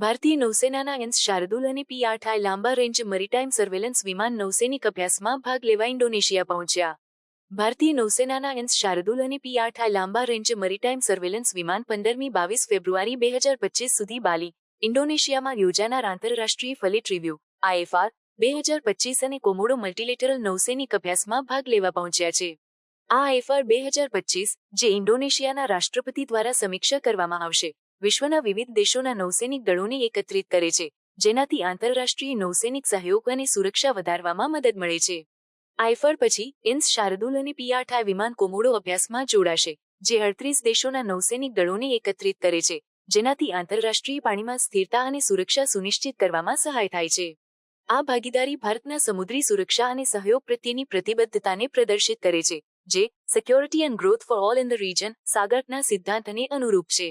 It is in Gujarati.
ભારતીય નૌસેનાના એન્સ શાર્દુલ અને પી આઠ આઈ લાંબા રેન્જ મરીટાઈમ સર્વેલન્સ વિમાન નૌસૈનિક અભ્યાસમાં ભાગ લેવા ઇન્ડોનેશિયા પહોંચ્યા. ભારતીય નૌસેનાના એન્સ શાર્દુલ અને પી આઠ આઈ લાંબા રેન્જ મરીટાઈમ સર્વેલન્સ વિમાન પંદરમી બાવીસ ફેબ્રુઆરી બે હજાર પચીસ સુધી બાલી, ઇન્ડોનેશિયામાં યોજાનાર આંતરરાષ્ટ્રીય ફલિટ રિવ્યૂ આઈએફઆર બે હજાર પચીસ અને કોમોડો મલ્ટીલેટરલ નૌસૈનિક અભ્યાસમાં ભાગ લેવા પહોંચ્યા છે. આ આઈએફઆર બે હજાર પચીસ, જે ઇન્ડોનેશિયાના રાષ્ટ્રપતિ દ્વારા સમીક્ષા કરવામાં આવશે. વિશ્વના વિવિધ દેશોના નૌસૈનિક દળોને એકત્રિત કરે છે, જેનાથી આંતરરાષ્ટ્રીય નૌસૈનિક સહયોગ અને સુરક્ષા વધારવામાં મદદ મળે છે. આઈફર પછી, ઇન્સ શાર્દુલ અને પીઆઠા વિમાન કોમોડો અભ્યાસમાં જોડાશે, જે અડત્રીસ દેશોના નૌસૈનિક દળોને એકત્રિત કરે છે, જેનાથી આંતરરાષ્ટ્રીય પાણીમાં સ્થિરતા અને સુરક્ષા સુનિશ્ચિત કરવામાં સહાય થાય છે. આ ભાગીદારી ભારતના સમુદ્રી સુરક્ષા અને સહયોગ પ્રત્યેની પ્રતિબદ્ધતાને પ્રદર્શિત કરે છે, જે security and growth for all in the region સાગરના સિદ્ધાંતને અનુરૂપ છે.